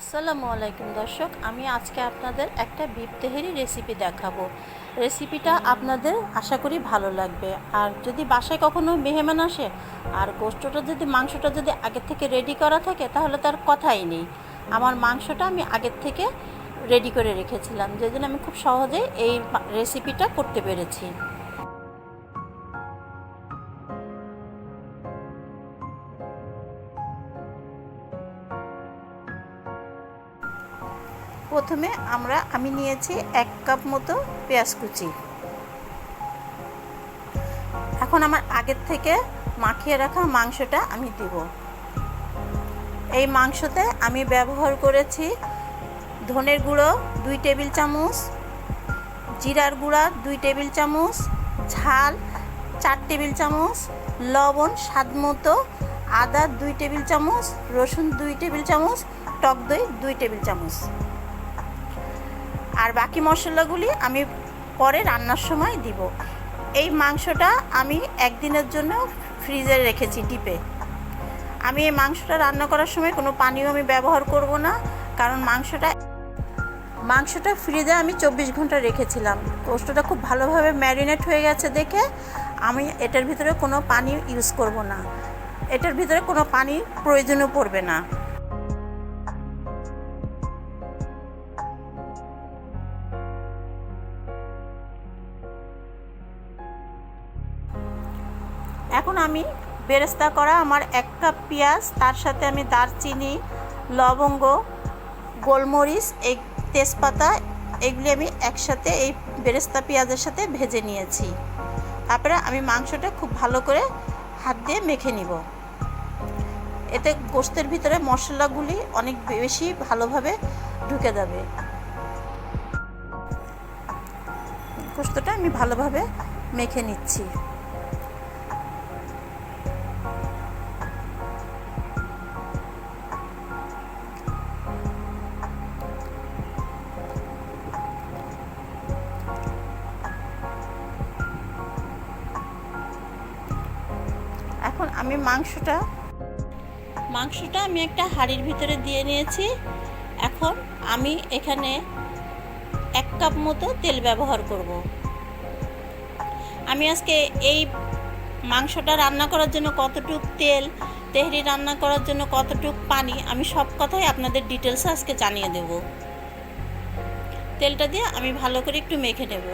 আসসালামু আলাইকুম দর্শক, আমি আজকে আপনাদের একটা বিপ তেহেরি রেসিপি দেখাবো। রেসিপিটা আপনাদের আশা করি ভালো লাগবে। আর যদি বাসায় কখনো মেহমান আসে, আর গোস্তটা যদি, মাংসটা যদি আগের থেকে রেডি করা থাকে, তাহলে তার কথাই নেই। আমার মাংসটা আমি আগের থেকে রেডি করে রেখেছিলাম যে জন্য আমি খুব সহজেই এই রেসিপিটা করতে পেরেছি। প্রথমে আমরা আমি নিয়েছি এক কাপ মতো পেঁয়াজ কুচি। এখন আমার আগের থেকে মাখিয়ে রাখা মাংসটা আমি দিব। এই মাংসতে আমি ব্যবহার করেছি ধনের গুঁড়ো দুই টেবিল চামচ, জিরার গুঁড়া দুই টেবিল চামচ, ঝাল চার টেবিল চামচ, লবণ স্বাদ মতো আদা দুই টেবিল চামচ, রসুন দুই টেবিল চামচ, টক দই দুই টেবিল চামচ। আর বাকি মশলাগুলি আমি পরে রান্নার সময় দিব। এই মাংসটা আমি একদিনের জন্য ফ্রিজে রেখেছি ডিপে। আমি এই মাংসটা রান্না করার সময় কোনো পানিও আমি ব্যবহার করব না, কারণ মাংসটা মাংসটা ফ্রিজে আমি চব্বিশ ঘণ্টা রেখেছিলাম। কোষ্ঠটা খুব ভালোভাবে ম্যারিনেট হয়ে গেছে দেখে আমি এটার ভিতরে কোনো পানি ইউজ করব না। এটার ভিতরে কোনো পানি প্রয়োজনও পড়বে না। এখন আমি বেরেস্তা করা আমার এক কাপ পেঁয়াজ, তার সাথে আমি দারচিনি, লবঙ্গ, গোলমরিচ, এই তেজপাতা, এগুলি আমি একসাথে এই বেরেস্তা পেঁয়াজের সাথে ভেজে নিয়েছি। তারপরে আমি মাংসটা খুব ভালো করে হাত দিয়ে মেখে নিব। এতে গোস্তের ভিতরে মশলাগুলি অনেক বেশি ভালোভাবে ঢুকে যাবে। গোস্তটা আমি ভালোভাবে মেখে নিচ্ছি। আমি মাংসটা। মাংসটা আমি একটা হাঁড়ির ভিতরে দিয়ে নিয়েছি। এখন আমি এখানে এক কাপ মতো তেল ব্যবহার করব। আমি আজকে এই মাংসটা রান্না করার জন্য কতটুক তেল, তেহরি রান্না করার জন্য কতটুক পানি, আমি সব কথাই আপনাদের ডিটেলসে আজকে জানিয়ে দেব। তেলটা দিয়ে আমি ভালো করে একটু মেখে নেব।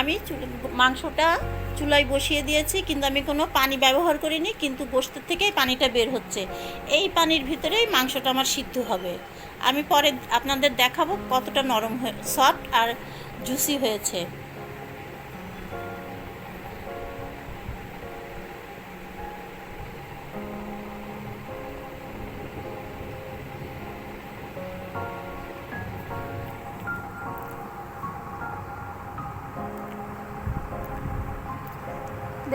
আমি মাংসটা চুলায় বসিয়ে দিয়েছি, কিন্তু আমি কোনো পানি ব্যবহার করিনি, কিন্তু গোস্তের থেকেই পানিটা বের হচ্ছে। এই পানির ভিতরেই মাংসটা আমার সিদ্ধ হবে। আমি পরে আপনাদের দেখাবো কতটা নরম হয়ে সফট আর জুসি হয়েছে।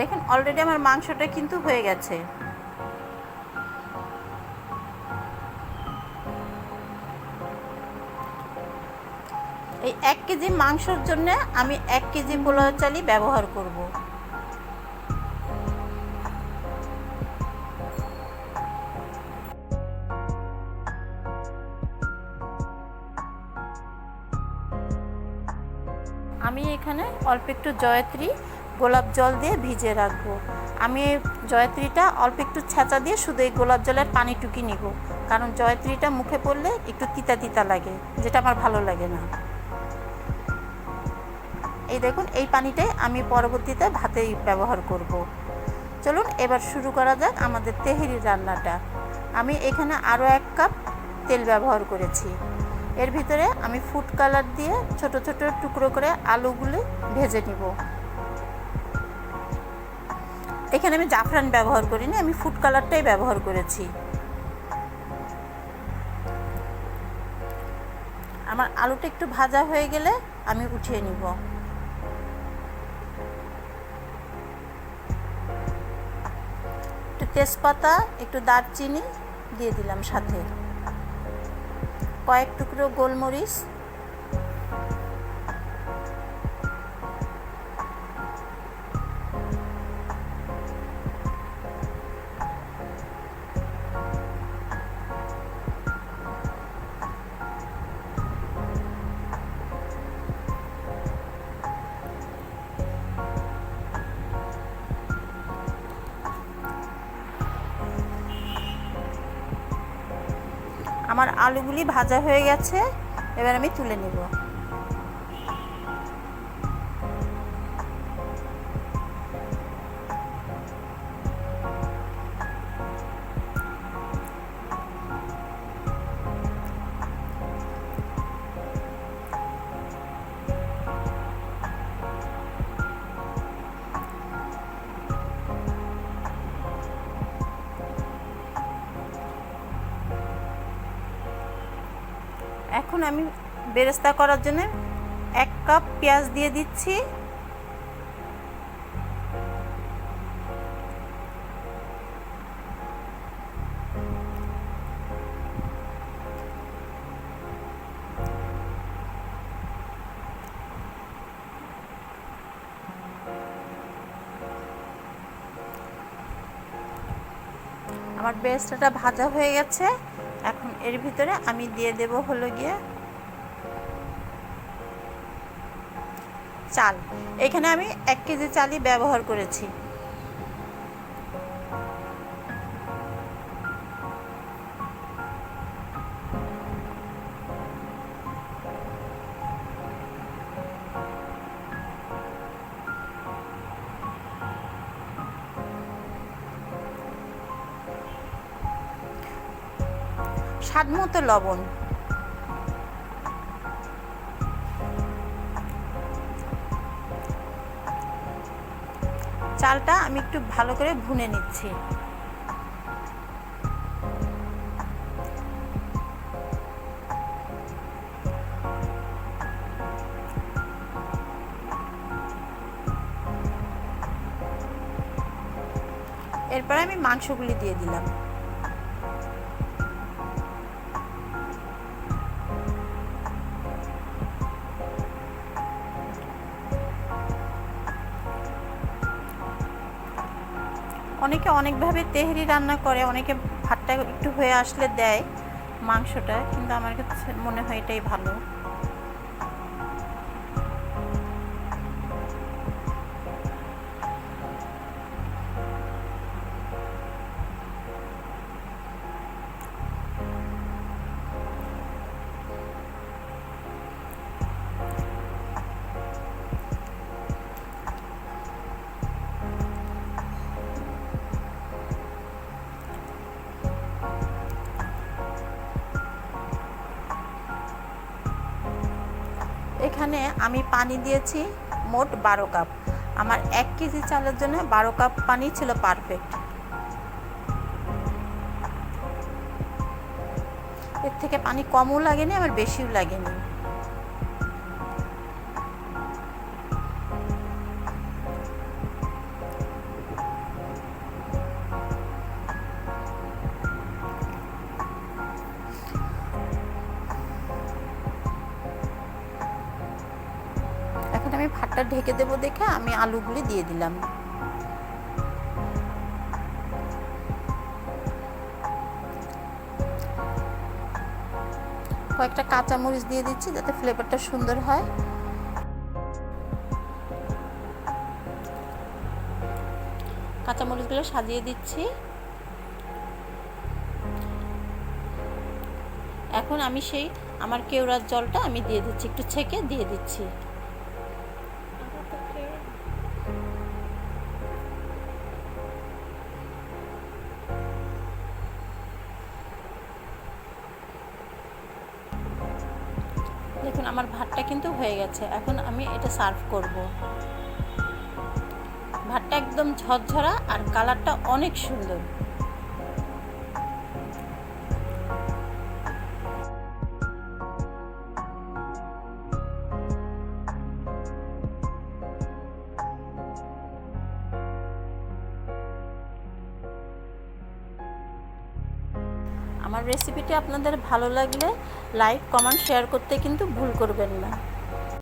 দেখেন অলরেডি আমার মাংসটা কিন্তু হয়ে গেছে। এই এক কেজি মাংসর জন্য আমি এক কেজি পোলাও চালি ব্যবহার করব। আমি এখানে অল্প একটু জয়ত্রী গোলাপ জল দিয়ে ভিজিয়ে রাখব। আমি জয়ত্রীটা অল্প একটু ছেঁচা দিয়ে শুধু এই গোলাপ জলের পানি টুকি নিব। কারণ জয়ত্রীটা মুখে পড়লে একটু তিতা তিতা লাগে, যেটা আমার ভালো লাগে না। এই দেখুন, এই পানিটাই আমি পরবর্তীতে ভাতেই ব্যবহার করব। চলুন, এবার শুরু করা যাক আমাদের তেহেরি রান্নাটা। আমি এখানে আরও এক কাপ তেল ব্যবহার করেছি। এর ভিতরে আমি ফুড কালার দিয়ে ছোট ছোট টুকরো করে আলুগুলি ভেজে নিব। এখানে আমি জাফরান ব্যবহার করিনি, আমি ফুড কালারটাই ব্যবহার করেছি। আমার আলুটা একটু ভাজা হয়ে গেলে আমি উঠিয়ে নিব। একটু তেজপাতা, একটু দারচিনি দিয়ে দিলাম সাথে। কয়েক টুকরো গোলমরিচ। আমার আলুগুলি ভাজা হয়ে গেছে এবার আমি তুলে নেব। এখন আমি বেরেস্তা করার জন্য এক কাপ পেঁয়াজ দিয়ে দিচ্ছি। আমার বেরেস্তাটা ভাজা হয়ে গেছে। এর ভিতরে আমি দিয়ে দেব হলো গিয়ে চাল। এখানে আমি এক কেজি চালই ব্যবহার করেছি। স্বাদ মতো লবণ। চালটা আমি একটু ভালো করে ভুনে নিচ্ছি। এরপরে আমি মাংসগুলি দিয়ে দিলাম। অনেকে অনেকভাবে তেহরি রান্না করে, অনেকে ভাতটা একটু হয়ে আসলে দেয় মাংসটা, কিন্তু আমার কাছে মনে হয় এটাই ভালো। এখানে আমি পানি দিয়েছি মোট বারো কাপ। আমার এক কেজি চালের জন্য বারো কাপ পানি ছিল পারফেক্ট এর থেকে পানি কমও লাগেনি আমার বেশিও লাগেনি। এখন আমি ভাতটা ঢেকে দেবো দেখে আমি আলুগুলি দিয়ে দিলাম। কয়েকটা কাঁচামরিচ দিয়ে দিচ্ছি যাতে ফ্লেভারটা সুন্দর হয়। কাঁচামরিচগুলো সাজিয়ে দিচ্ছি। এখন আমি সেই আমার কেওড়ার জলটা আমি দিয়ে দিচ্ছি, একটু ছেঁকে দিয়ে দিচ্ছি। দেখুন, আমার ভাতটা কিন্তু হয়ে গেছে। এখন আমি এটা সার্ভ করব। ভাতটা একদম ঝরঝরা আর কালারটা অনেক সুন্দর। আমার রেসিপিটি আপনাদের ভালো লাগলে লাইক কমেন্ট শেয়ার করতে কিন্তু ভুল করবেন না।